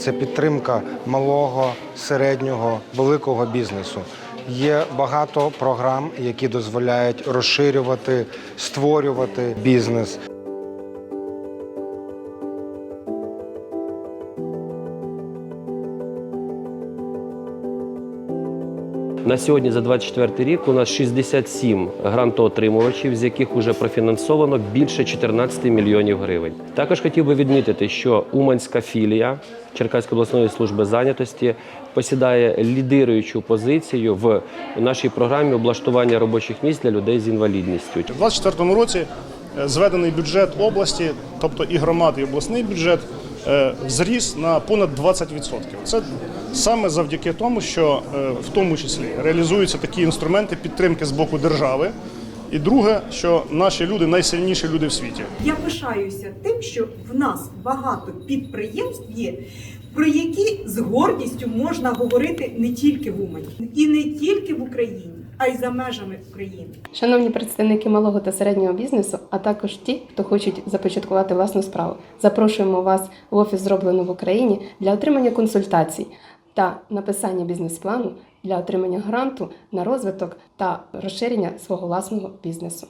це підтримка малого, середнього, великого бізнесу. Є багато програм, які дозволяють розширювати, створювати бізнес. На сьогодні за 24 рік у нас 67 грантоотримувачів, з яких вже профінансовано більше 14 мільйонів гривень. Також хотів би відмітити, що Уманська філія Черкаської обласної служби зайнятості посідає лідируючу позицію в нашій програмі облаштування робочих місць для людей з інвалідністю. У 2024 році зведений бюджет області, тобто і громад, і обласний бюджет, е, зріс на понад 20%. Це саме завдяки тому, що е, в тому числі реалізуються такі інструменти підтримки з боку держави. І друге, що наші люди найсильніші люди в світі. Я пишаюся тим, що в нас багато підприємств є, про які з гордістю можна говорити не тільки в Умані, і не тільки в Україні, а й за межами України. Шановні представники малого та середнього бізнесу, а також ті, хто хочуть започаткувати власну справу, запрошуємо вас в офіс зроблено в Україні для отримання консультацій та написання бізнес-плану для отримання гранту на розвиток та розширення свого власного бізнесу.